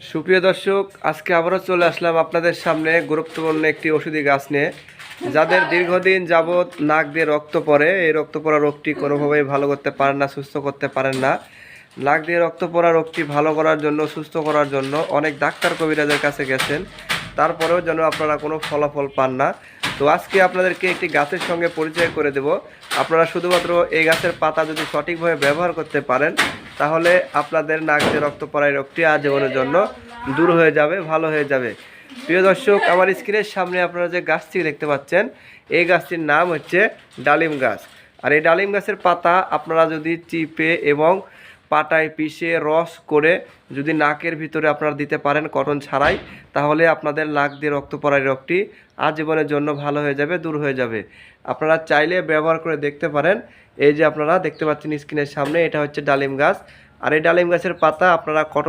সুপ্রিয় দর্শক, আজকে আবারও চলে আসলাম আপনাদের সামনে গুরুত্বপূর্ণ একটি ওষুধি গাছ নিয়ে। যাদের দীর্ঘদিন যাবৎ নাক দিয়ে রক্ত পড়ে, এই রক্ত পড়া রোগটি কোনোভাবেই ভালো করতে পারেন না, সুস্থ করতে পারেন না। নাক দিয়ে রক্ত পড়া রোগটি ভালো করার জন্য, সুস্থ করার জন্য অনেক ডাক্তার কবিরাজের কাছে গেছেন। তারপরেও যেন আপনারা কোনো ফলাফল পান না। তো আজকে আপনাদেরকে একটি গাছের সঙ্গে পরিচয় করে দেব। আপনারা শুধুমাত্র এই গাছের পাতা যদি সঠিকভাবে ব্যবহার করতে পারেন, তাহলে আপনাদের নাক দিয়ে রক্ত পড়ায় রোগটি আজীবনের জন্য দূর হয়ে যাবে, ভালো হয়ে যাবে। প্রিয় দর্শক, আমার স্ক্রিনের সামনে আপনারা যে গাছটি দেখতে পাচ্ছেন, এই গাছটির নাম হচ্ছে ডালিম গাছ। আর এই ডালিম গাছের পাতা আপনারা যদি চিপে এবং পাটায় পিষে রস করে যদি নাকের ভিতরে আপনারা দিতে পারেন কটন ছাড়াই, তাহলে আপনাদের নাক দিয়ে রক্ত পড়ার রোগটি আজীবনের জন্য ভালো হয়ে যাবে, দূর হয়ে যাবে। আপনারা চাইলে ব্যবহার করে দেখতে পারেন। এই যে আপনারা দেখতে পাচ্ছেন স্ক্রিনের সামনে, এটা হচ্ছে ডালিম গাছ। আর এই ডালিম গাছের পাতা আপনারা কটন